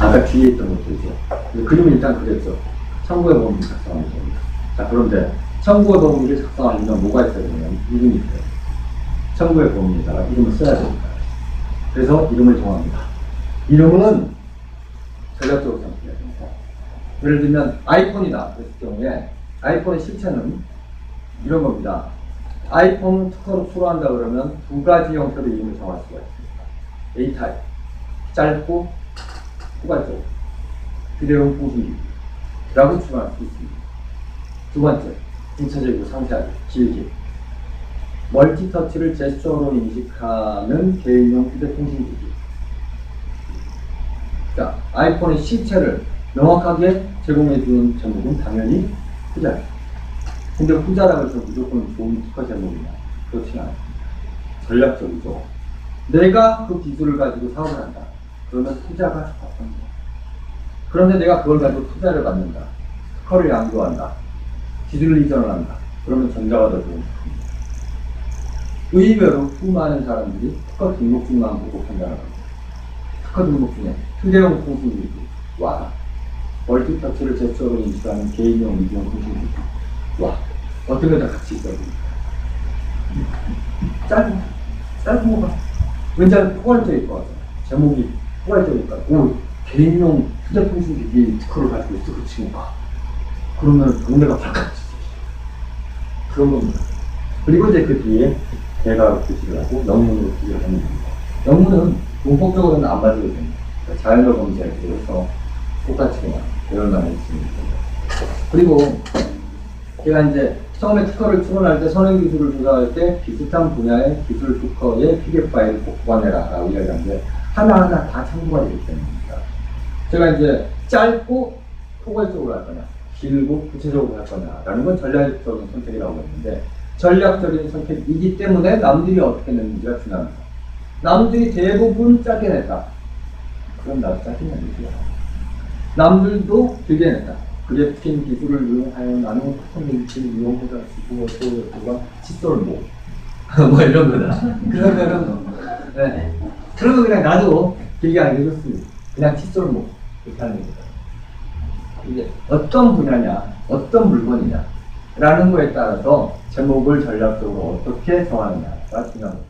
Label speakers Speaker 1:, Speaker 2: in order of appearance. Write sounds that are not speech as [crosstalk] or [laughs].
Speaker 1: 아까 뒤에 있던 것들이죠. 그림을 일단 그렸죠. 청구의 범위를 작성하면 됩니다. 자, 그런데 청구의 범위를 작성하려면 뭐가 있어야 되냐면 이름이 있어요. 청구의 범위에다가 이름을 써야 됩니다. 그래서 이름을 정합니다. 이름은 전략적으로 선택해야 됩니다. 예를 들면 아이폰이다 그랬을 경우에 아이폰의 실체는 이런 겁니다. 아이폰 특허로 출원한다 그러면 두 가지 형태로 이름을 정할 수가 있습니다. A 타입, 짧고 포괄적, 휴대용 통신기라고 출원할 수 있습니다. 두 번째, 구체적이고 상세하게, 길게. 멀티터치를 제스처로 인식하는 개인용 휴대통신기기. 자, 아이폰의 실체를 명확하게 제공해 주는 제목은 당연히 후자입니다. 근데 후자라고 해서 무조건 좋은 특허 제목이냐? 그렇지는 않습니다. 전략적이죠. 내가 그 기술을 가지고 사업을 한다. 그러면 투자가 적합합니다. 그런데 내가 그걸 가지고 투자를 받는다. 특허를 양도한다. 기술을 이전을 한다. 그러면 전자가 더 좋은 특허입니다. 의외로 수많은 사람들이 특허 등록증만 보고 판단을 합니다. 특허 등록 중에 휴대용 통신기기 와 멀티터치를 제스처로 인식하는 개인용 이용 통신기기 와 어떤 게다 같이 있어야 됩니다. 짧은 짧은 거가 왠지 포괄적일 것 같아요. 제목이 포괄적이니까 오 개인용 휴대통신기기 특허를 가지고 있어 그 친구가 그러면 동네가 발칵 그런 겁니다. 그리고 이제 그 뒤에 대가 표시를 하고 영문으로 표시를 하는 겁니다. 영문은 문법적으로는 안 맞아도 됩니다. 그러니까 자연어 검색을 해서 똑같이 그냥 외울만 해주시면 됩니다. 그리고 제가 이제 처음에 특허를 출원할 때 선행 기술을 조사할 때 비슷한 분야의 기술 특허의 PDF 파일을 꼭 보관해라 라고 이야기하는데 하나하나 다 참고가 되기 때문입니다. 제가 이제 짧고 포괄적으로 할 거냐, 길고 구체적으로 할 거냐라는 건 전략적인 선택이라고 했는데 전략적인 선택이기 때문에 남들이 어떻게 냈는지가 중요합니다. 남들이 대부분 짧게 냈다. 그럼 나도 짧게 내는 거야. 남들도 길게 냈다. 그래프킨 기술을 이용하여 나는 커뮤니티를 이용해서 지구어 소유가 칫솔모 뭐 이런 거다. 그러면은 [laughs] 네. 그러면 그냥 나도 길게 안 해줬습니다. 그냥 칫솔모 이렇게 하는 겁니다. 이게 어떤 분야냐, 어떤 물건이냐 라는 거에 따라서 제목을 전략적으로 어떻게 정하느냐가 중요합니다.